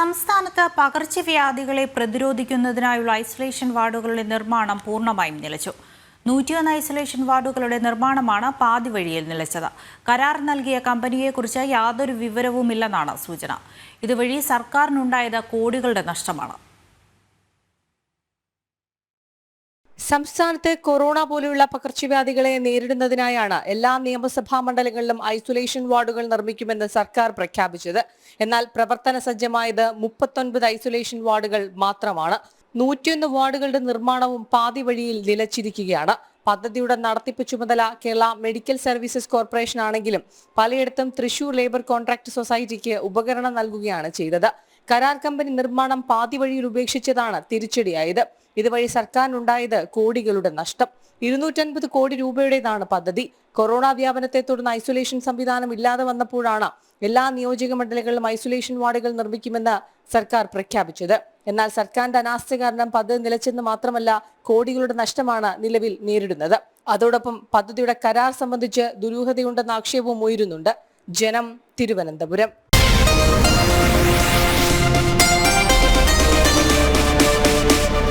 സംസ്ഥാനത്ത് പകർച്ചവ്യാധികളെ പ്രതിരോധിക്കുന്നതിനായുള്ള ഐസൊലേഷൻ വാർഡുകളുടെ നിർമ്മാണം പൂർണമായും നിലച്ചു. നൂറ്റിയൊന്ന് ഐസൊലേഷൻ വാർഡുകളുടെ നിർമ്മാണമാണ് പാതി വഴിയിൽ നിലച്ചത്. കരാർ നൽകിയ കമ്പനിയെക്കുറിച്ച് യാതൊരു വിവരവുമില്ലെന്നാണ് സൂചന. ഇതുവഴി സർക്കാരിനുണ്ടായത് കോടികളുടെ നഷ്ടമാണ്. സംസ്ഥാനത്ത് കൊറോണ പോലെയുള്ള പകർച്ചവ്യാധികളെ നേരിടുന്നതിനായാണ് എല്ലാ നിയമസഭാ മണ്ഡലങ്ങളിലും ഐസൊലേഷൻ വാർഡുകൾ നിർമ്മിക്കുമെന്ന് സർക്കാർ പ്രഖ്യാപിച്ചത്. എന്നാൽ പ്രവർത്തന സജ്ജമായത് മുപ്പത്തൊൻപത് ഐസൊലേഷൻ വാർഡുകൾ മാത്രമാണ്. നൂറ്റിയൊന്ന് വാർഡുകളുടെ നിർമ്മാണവും പാതി വഴിയിൽ നിലച്ചിരിക്കുകയാണ്. പദ്ധതിയുടെ നടത്തിപ്പ് ചുമതല കേരള മെഡിക്കൽ സർവീസസ് കോർപ്പറേഷൻ ആണെങ്കിലും പലയിടത്തും തൃശൂർ ലേബർ കോൺട്രാക്ട് സൊസൈറ്റിക്ക് ഉപകരണം നൽകുകയാണ് ചെയ്തത്. കരാർ കമ്പനി നിർമ്മാണം പാതി വഴിയിൽ ഉപേക്ഷിച്ചതാണ് തിരിച്ചടിയായത്. ഇതുവഴി സർക്കാരിനുണ്ടായത് കോടികളുടെ നഷ്ടം. ഇരുന്നൂറ്റൻപത് കോടി രൂപയുടേതാണ് പദ്ധതി. കൊറോണ വ്യാപനത്തെ തുടർന്ന് ഐസൊലേഷൻ സംവിധാനം ഇല്ലാതെ വന്നപ്പോഴാണ് എല്ലാ നിയോജക മണ്ഡലങ്ങളിലും ഐസൊലേഷൻ വാർഡുകൾ നിർമ്മിക്കുമെന്ന് സർക്കാർ പ്രഖ്യാപിച്ചത്. എന്നാൽ സർക്കാരിന്റെ അനാസ്ഥ കാരണം പദ്ധതി നിലച്ചെന്ന് മാത്രമല്ല കോടികളുടെ നഷ്ടമാണ് നിലവിൽ നേരിടുന്നത്. അതോടൊപ്പം പദ്ധതിയുടെ കരാർ സംബന്ധിച്ച് ദുരൂഹതയുണ്ടെന്ന ആക്ഷേപവും ഉയരുന്നുണ്ട്. ജനം തിരുവനന്തപുരം.